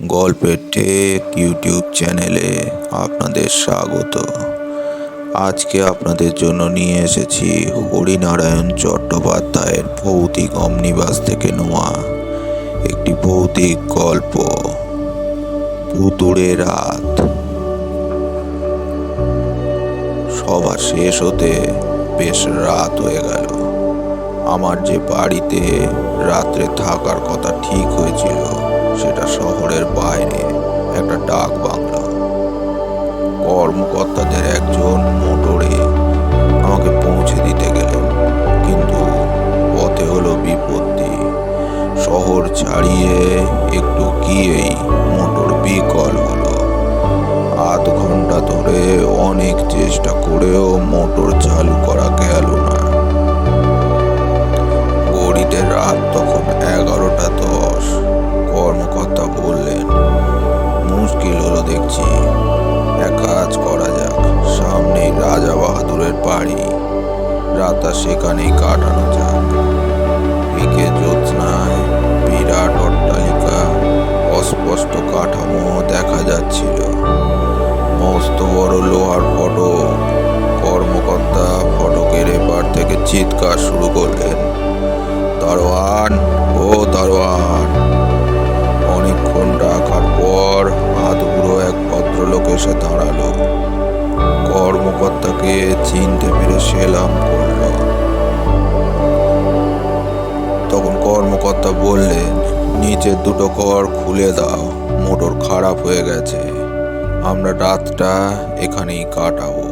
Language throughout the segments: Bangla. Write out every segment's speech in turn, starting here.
গল্পের টেক ইউটিউব চ্যানেলে আপনাদের স্বাগত। আজকে আপনাদের জন্য নিয়ে এসেছি হরিনারায়ণ চট্টোপাধ্যায়ের ভৌতিক অমনিবাস থেকে নেওয়া একটি ভৌতিক গল্প ভুতুড়ে রাত। সবার শেষ হতে বেশ রাত হয়ে গেল। আমার যে বাড়িতে রাত্রে থাকার কথা ঠিক হয়েছিল সেটা শহরের বাইরে, একটা ডাক বাংলা। কর্মকর্তাদের একজন মোটরে আমাকে পৌঁছে দিতে গেলেন, কিন্তু পথে হলো বিপত্তি। শহর ছাড়িয়ে একটু গিয়েই মোটর বিকল চিনতে পেরে সেলাম করল। তখন কর্মকর্তা বললেন নিচের দুটো ঘর খুলে দাও, মোটর খারাপ হয়ে গেছে। আমরা রাতটা এখানেই কাটাবো।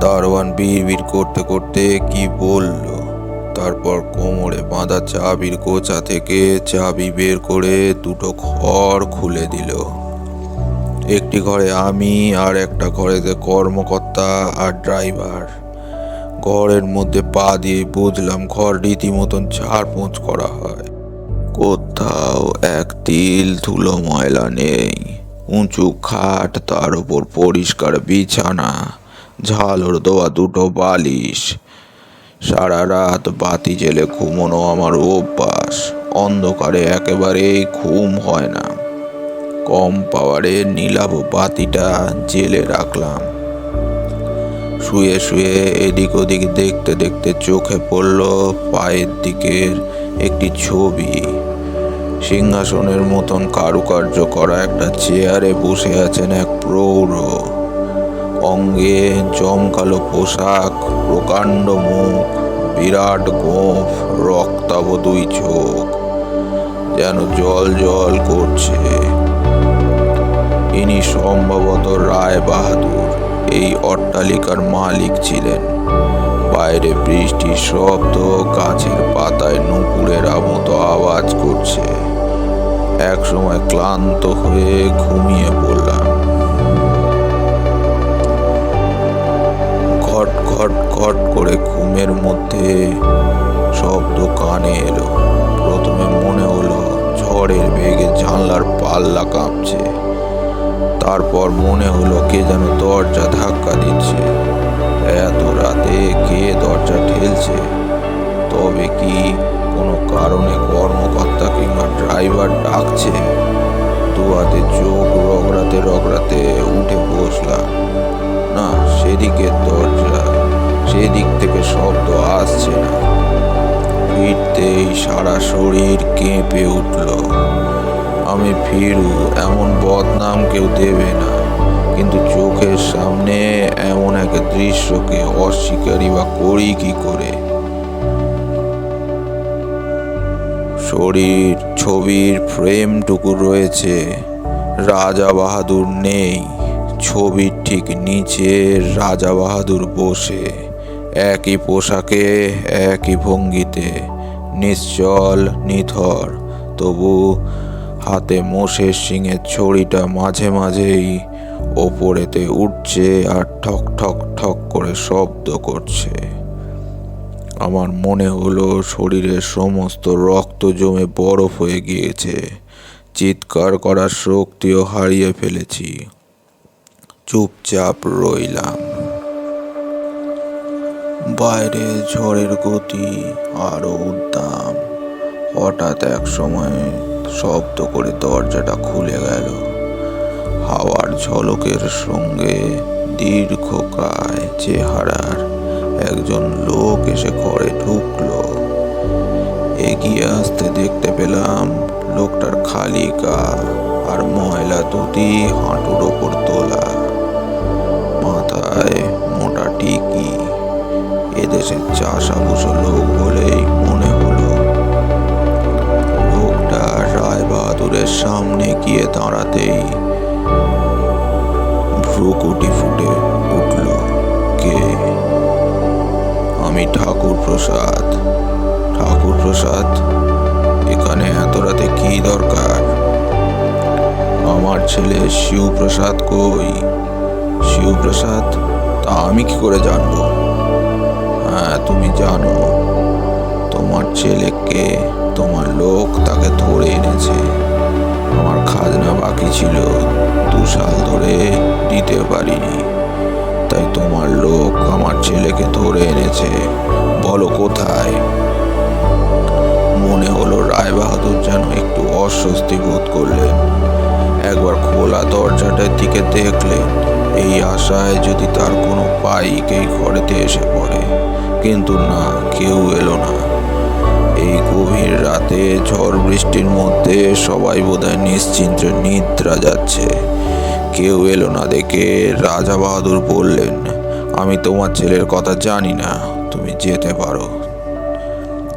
দারোয়ান বিড় করতে করতে কি বলল? তারপর কোমরে বাঁধা চাবির কোচা থেকে চাবি বের করে দুটো ঘর খুলে দিল। একটি ঘরে আমি আর একটা ঘরেতে কর্মকর্তা আর ড্রাইভার। ঘরের মধ্যে পা দিয়ে বুঝলাম ঘর রীতিমতন ঝাড়পোঁছ করা হয়। কোথাও এক তিল ধুলো ময়লা নেই। উঁচু খাট, তার উপর পরিষ্কার বিছানা, ঝালর দেওয়া দুটো বালিশ। সারা রাত বাতি জেলে ঘুমোনো আমার অভ্যাস। অন্ধকারে একেবারেই ঘুম হয় না। কম পাওয়ারে নীলাভ বাতিটা জেলে রাখলাম। শুয়ে শুয়ে এদিক ওদিক দেখতে দেখতে চোখে পড়ল পায়ের দিকের একটি ছবি। সিংহাসনের মতন কারুকার্য করা একটা চেয়ারে বসে আছেন এক প্রৌঢ়। অঙ্গে জমকালো পোশাক, প্রকাণ্ড মুখ, বিরাট গোঁফ রক্তাভ দুই চোখ। যেন জল জল করছে। ইনি সম্ভবত রায় বাহাদুর এই অট্টালিকার মালিক ছিলেন। বাইরে বৃষ্টির শব্দ গাছের পাতায় নুপুরের মতো আওয়াজ করছে। এক সময় ক্লান্ত হয়ে ঘুমিয়ে পড়লাম। ঘট ঘট ঘট করে ঘুমের মধ্যে শব্দ কানে এলো। প্রথমে মনে হলো ঝড়ের বেগে জানলার পাল্লা কাঁপছে। তারপর মনে হলো কে যেন দরজা ধাক্কা দিচ্ছে। এত রাতে কে দরজা ঠেলছে? তবে কি কোনো কারণে কর্মকর্তা কিংবা ড্রাইভার ডাকছে? দুয়াতে চোখ রগড়াতে রগড়াতে উঠে বসলাম। না, সেদিকে দরজা, সেদিক থেকে শব্দ আসছে না। ফিরতেই সারা শরীর কেঁপে উঠল। আমি ফিরু এমন বদনাম কেউ দেবে না। কিন্তু চোখের সামনে এমন এক দৃশ্যকে অস্বীকারই বা করি কি করে? শরীর, ছবির ফ্রেমটুকু রয়েছে। রাজা বাহাদুর নেই। ছবির ঠিক নিচে রাজা বাহাদুর বসে। একই পোশাকে, একই ভঙ্গিতে। নিশ্চল, নিথর। তবু হাতে মোষের সিংয়ের ছড়িটা মাঝে মাঝেই ওপরেতে উঠছে আর ঠক ঠক ঠক করে শব্দ করছে। আমার মনে হলো শরীরের সমস্ত রক্ত জমে বরফ হয়ে গিয়েছে। চিৎকার করার শক্তিও হারিয়ে ফেলেছি। চুপচাপ রইলাম। বাইরে ঝড়ের গতি আরও উদ্দাম হঠাৎ এক সময় শব্দ করে দরজাটা খুলে গেল। হাওয়ার ঝলকের সঙ্গে দীর্ঘকায় চেহারার একজন লোক এসে ঘরে ঢুকলো। এগিয়ে আসতে দেখতে পেলাম লোকটার খালি গা আর ময়লা দুটি হাঁটুর ওপর তোলা। মাথায় মোটা টিকি। এদেশের চাষাভুষো লোক বলেই বাহাদুরের সামনে গিয়ে দাঁড়াতেই ভ্রুকুটি ফুটে উঠল। কে? আমি ঠাকুর প্রসাদ ঠাকুর প্রসাদ এখানে এত রাতে কি দরকার? আমার ছেলে শিবপ্রসাদ কই? শিবপ্রসাদ, তা আমি কি করে জানব? হ্যাঁ তুমি জানো, তোমার ছেলেকে তোমার লোক তাকে ধরে এনেছে। আমার খাজনা বাকি ছিল। দু সাল ধরে দিতে পারিনি। তাই তোমার লোক আমার ছেলেকে ধরে এনেছে। বলো কোথায়? মনে হলো রায় বাহাদুর যেন একটু অস্বস্তি বোধ করলেন। একবার খোলা দরজাটার দিকে দেখলেন, এই আশায় যদি তার কোনো পাইক এই ঘরেতে এসে পড়ে, কিন্তু না, কেউ এলো না। এই গভীর রাতে ঝড় বৃষ্টির মধ্যে সবাই বোধহয় নিশ্চিন্তে নিদ্রা যাচ্ছে। কেউ এলো না দেখে রাজা বাহাদুর বললেন, আমি তোমার ছেলের কথা জানি না, তুমি যেতে পারো।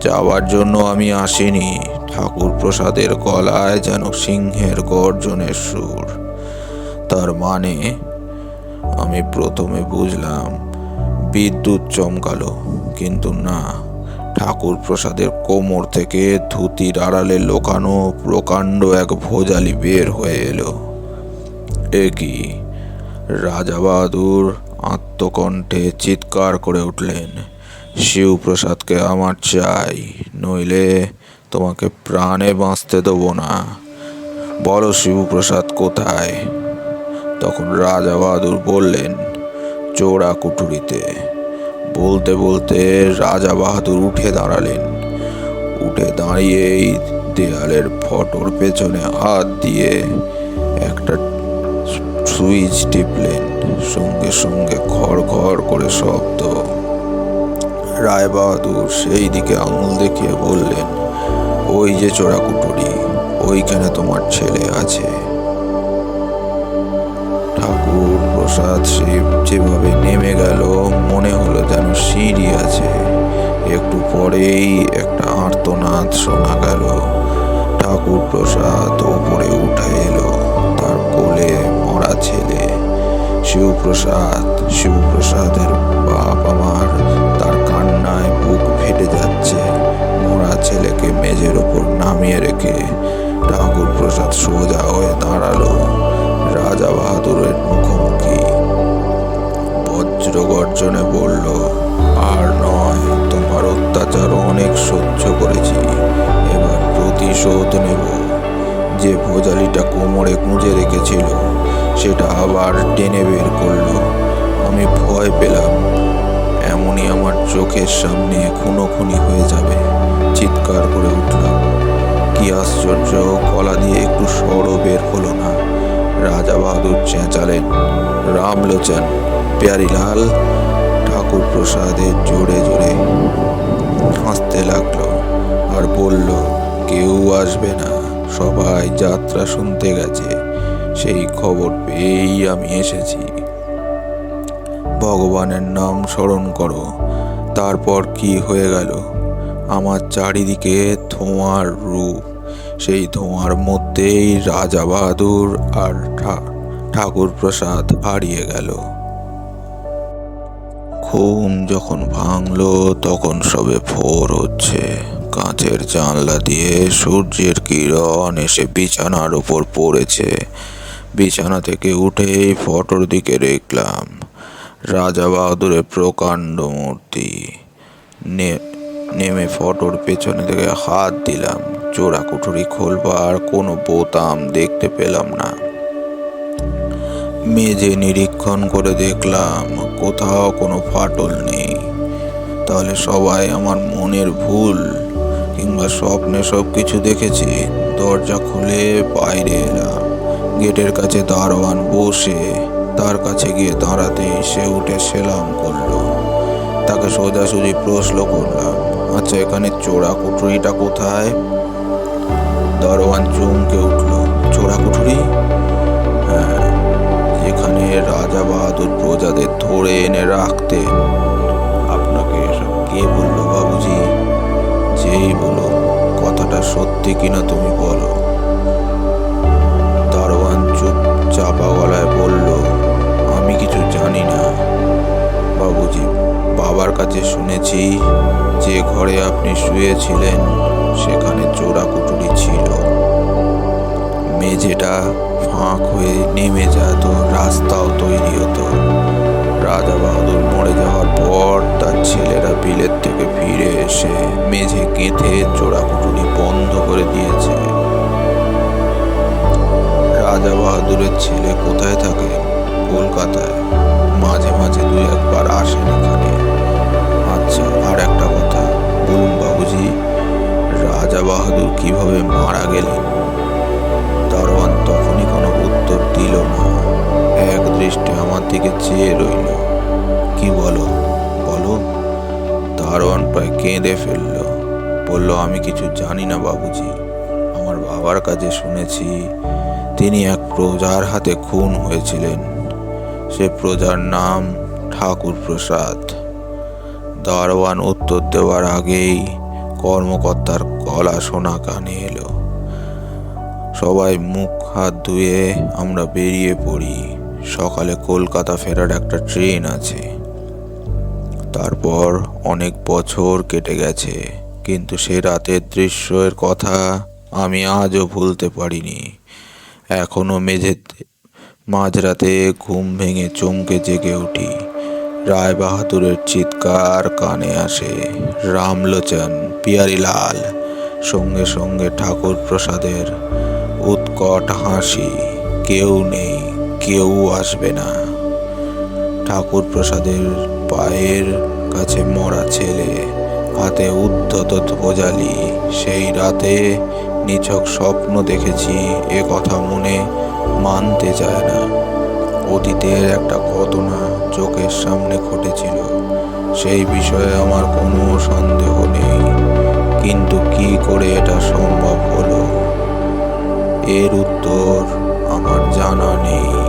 যাওয়ার জন্য আমি আসিনি। ঠাকুর প্রসাদের গলায় যেন সিংহের গর্জনের সুর। তার মানে আমি প্রথমে বুঝলাম, বিদ্যুৎ চমকালো, কিন্তু না ঠাকুর প্রসাদের কোমর থেকে ধুতির আড়ালে লোকানো প্রকাণ্ড এক ভোজালি বের হয়ে এলো। এ কি? রাজা বাহাদুর আত্মকণ্ঠে চিৎকার করে উঠলেন, শিবপ্রসাদকে আমার চাই, নইলে তোমাকে প্রাণে বাঁচতে দেবো না। বলো শিবপ্রসাদ কোথায়? তখন রাজা বাহাদুর বললেন চোরা কুঠুরিতে বলতে বলতে রাজা বাহাদুর উঠে দাঁড়ালেন। উঠে দাঁড়িয়েই দেয়ালের ফটোর পেছনে হাত দিয়ে একটা সুইচ টিপলেন। সঙ্গে সঙ্গে ঘর ঘর করে শব্দ। রায় বাহাদুর সেই দিকে আঙুল দেখিয়ে বললেন, ওই যে চোরা কুটুরি ওইখানে তোমার ছেলে আছে। প্রসাদ শিব যেভাবে নেমে গেল, মনে হলো যেন সিঁড়ি আছে। একটু পরেই একটা আর্তনাদ শোনা গেল। ঠাকুর প্রসাদ ওপরে উঠে এলো, তার কোলে মরা ছেলে। শিবপ্রসাদ, শিবপ্রসাদের বাপ আমার তার কান্নায় বুক ফেটে যাচ্ছে। মরা ছেলেকে মেঝের ওপর নামিয়ে রেখে ঠাকুর প্রসাদ সোজা হয়ে দাঁড়াল। রাজা বাহাদুরের মুখোমুখি। বজ্র গর্জনে বলল, আর নয়, তোমার অত্যাচার অনেক সহ্য করেছি। এবার প্রতিশোধ নেব। যে ভোজালিটা কোমরে গুঁজে রেখেছিল, সেটা আবার টেনে বের করল। আমি ভয় পেলাম। এমনই আমার চোখের সামনে খুনো খুনি হয়ে যাবে। চিৎকার করে উঠলাম। কি আশ্চর্য, গলা দিয়ে একটু স্বরও বের হলো না। রাজা বাহাদুর চেঁচালেন। রামলোচন, প্যারিলাল ঠাকুর প্রসাদে জোরে জোরে হাসতে লাগল আর বলল, কেউ আসবে না, সবাই যাত্রা শুনতে গেছে, সেই খবর পেয়েই আমি এসেছি। ভগবানের নাম স্মরণ করো, তারপর কি হয়ে গেল? আমার চারিদিকে ধোঁয়ার রূপ, সেই ধোঁয়ার মধ্যেই রাজা বাহাদুর আর ঠাকুর প্রসাদ হারিয়ে গেল। ঘুম যখন ভাঙলো, তখন সবে ভোর হচ্ছে। কাঁচের জানলা দিয়ে সূর্যের কিরণ এসে বিছানার উপর পড়েছে। বিছানা থেকে উঠেই ফটোর দিকে দেখলাম, রাজা বাহাদুরের প্রকাণ্ড মূর্তি। নে- নেমে ফটোর পেছনে থেকে হাত দিলাম। চোরা কুঠুরি খোলবার কোনো বোতাম দেখতে পেলাম না। মেঝে নিরীক্ষণ করে দেখলাম কোথাও কোনো ফাটল নেই। তাহলে সবাই আমার মনের ভুল কিংবা স্বপ্নে সব কিছু দেখেছি। দরজা খুলে বাইরে এলাম। গেটের কাছে দারোয়ান বসে তার কাছে গিয়ে দাঁড়াতেই সে উঠে সেলাম করল। তাকে সোজাসুজি প্রশ্ন করলাম আচ্ছা এখানে চোরা কুঠুরিটা কোথায়? দারোয়ান চমকে উঠল। চোরা কুঠুরি? হ্যাঁ যেখানে রাজা বাহাদুর প্রজাদের ধরে এনে রাখতে। আপনাকে এসব কে বলল বাবুজি? যেই বলো, কথাটা সত্যি কিনা তুমি বলো। ঘরে আপনি শুয়েছিলেন, সেখানে চোরা কুটুরি ছিল। মেঝেটা ফাঁক হয়ে নেমে যেত, রাস্তাও তৈরি হতো। রাজা বাহাদুর মরে যাওয়ার পর তার ছেলেরা বিলেত থেকে ফিরে এসে মেঝে গেঁথে চোরা কুটুরি বন্ধ করে দিয়েছে। রাজা বাহাদুরের ছেলে কোথায় থাকে? কলকাতায়। মাঝে মাঝে দুই একবার আসেন এখানে। আচ্ছা আর একটা বলুন বাবুজি, রাজা বাহাদুর কীভাবে মারা গেলেন? দারোয়ান তখনই কোনো উত্তর দিল না। এক দৃষ্টে আমার দিকে চেয়ে রইল। কি বলো? বলো। দারোয়ান প্রায় কেঁদে ফেলল। বলল, আমি কিছু জানি না বাবুজি। আমার বাবার কাছে শুনেছি, তিনি এক প্রজার হাতে খুন হয়েছিলেন। সে প্রজার নাম ঠাকুর প্রসাদ দারোয়ান উত্তর দেওয়ার আগেই কর্মকর্তার গলা শোনা কানে এলো। সবাই মুখ হাত ধুয়ে আমরা বেরিয়ে পড়ি। সকালে কলকাতা ফেরার একটা ট্রেন আছে। তারপর অনেক বছর কেটে গেছে, কিন্তু সে রাতের দৃশ্যের কথা আমি আজও ভুলতে পারিনি। এখনও মেঝেতে, মাঝরাতে ঘুম ভেঙে চমকে জেগে উঠি। রায় বাহাদুরের চিৎকার কানে আসে। রামলোচন, পিয়ারিলাল, সঙ্গে সঙ্গে ঠাকুর প্রসাদের উৎকট হাসি। কেউ নেই, কেউ আসবে না। ঠাকুর প্রসাদের পায়ের কাছে মরা ছেলে, হাতে উদ্ধত ধ্বজালি। সেই রাতে নিছক স্বপ্ন দেখেছি, এ কথা মনে মানতে চায় না। অতীতের একটা ঘটনা চোখের সামনে ঘটেছিল। সেই বিষয়ে আমার কোনো সন্দেহ নেই। কিন্তু কি করে এটা সম্ভব হলো? এর উত্তর আমার জানা নেই।